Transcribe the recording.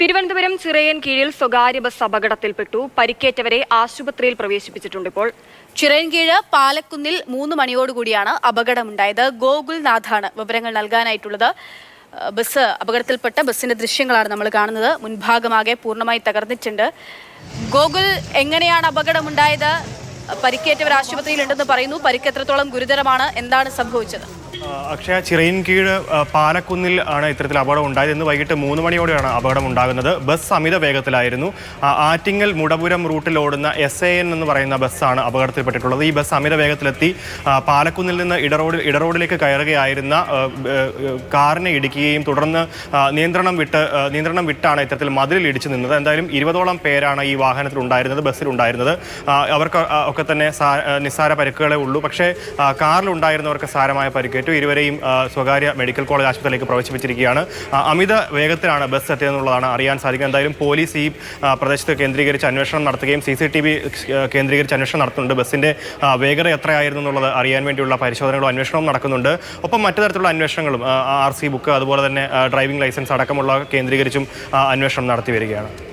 തിരുവനന്തപുരം ചിറയൻ കീഴിൽ സ്വകാര്യ ബസ് അപകടത്തിൽപ്പെട്ടു. പരിക്കേറ്റവരെ ആശുപത്രിയിൽ പ്രവേശിപ്പിച്ചിട്ടുണ്ട് ഇപ്പോൾ. ചിറയൻ ചിറയൻകീഴ് പാലക്കുന്നിൽ മൂന്ന് മണിയോടുകൂടിയാണ് അപകടമുണ്ടായത്. ഗോകുൽനാഥാണ് വിവരങ്ങൾ നൽകാനായിട്ടുള്ളത്. ബസ് അപകടത്തിൽപ്പെട്ട ബസ്സിന്റെ ദൃശ്യങ്ങളാണ് നമ്മൾ കാണുന്നത്. മുൻഭാഗമാകെ പൂർണമായി തകർന്നിട്ടുണ്ട്. ഗോകുൽ എങ്ങനെയാണ് അപകടമുണ്ടായത്? പരിക്കേറ്റവർ ആശുപത്രിയിലുണ്ടെന്ന് പറയുന്നു. പരിക്കെത്രത്തോളം ഗുരുതരമാണ്? എന്താണ് സംഭവിച്ചത്? അക്ഷയ ചിറയിൻ കീഴ് പാലക്കുന്നിൽ ആണ് ഇത്തരത്തിൽ അപകടം ഉണ്ടായത്. ഇന്ന് വൈകിട്ട് മൂന്ന് മണിയോടെയാണ് അപകടം ഉണ്ടാകുന്നത്. ബസ് അമിത വേഗത്തിലായിരുന്നു. ആറ്റിങ്ങൽ മുടപുരം റൂട്ടിൽ ഓടുന്ന എസ് എ എൻ എന്ന് പറയുന്ന ബസ്സാണ് അപകടത്തിൽപ്പെട്ടിട്ടുള്ളത്. ഈ ബസ് അമിത വേഗത്തിലെത്തി പാലക്കുന്നിൽ നിന്ന് ഇടറോഡ് ഇടറോഡിലേക്ക് കയറുകയായിരുന്ന കാറിനെ ഇടിക്കുകയും തുടർന്ന് നിയന്ത്രണം വിട്ട് നിയന്ത്രണം വിട്ടാണ് ഇത്തരത്തിൽ മതിലിൽ ഇടിച്ചു നിന്നത്. എന്തായാലും ഇരുപതോളം പേരാണ് ഈ വാഹനത്തിൽ ഉണ്ടായിരുന്നത് ആ, അവർക്ക് ഒക്കെ തന്നെ നിസ്സാര പരിക്കുകളെ ഉള്ളൂ. പക്ഷേ കാറിലുണ്ടായിരുന്നവർക്ക് സാരമായ പരിക്കേറ്റു. ഇരുവരെയും സ്വകാര്യ മെഡിക്കൽ കോളേജ് ആശുപത്രിയിലേക്ക് പ്രവേശിപ്പിച്ചിരിക്കുകയാണ്. അമിത വേഗത്തിലാണ് ബസ് എത്തിയതെന്നുള്ളതാണ് അറിയാൻ സാധിക്കുക. എന്തായാലും പോലീസ് ഈ പ്രദേശത്ത് കേന്ദ്രീകരിച്ച് അന്വേഷണം നടത്തുകയും സി സി ടി വി കേന്ദ്രീകരിച്ച് അന്വേഷണം നടത്തുന്നുണ്ട്. ബസ്സിന്റെ വേഗത എത്രയായിരുന്നു എന്നുള്ളത് അറിയാൻ വേണ്ടിയുള്ള പരിശോധനകളും അന്വേഷണവും നടക്കുന്നുണ്ട്. ഒപ്പം മറ്റു തരത്തിലുള്ള അന്വേഷണങ്ങളും ആർ സി ബുക്ക് അതുപോലെ തന്നെ ഡ്രൈവിംഗ് ലൈസൻസ് അടക്കമുള്ള കേന്ദ്രീകരിച്ചും അന്വേഷണം നടത്തി വരികയാണ്.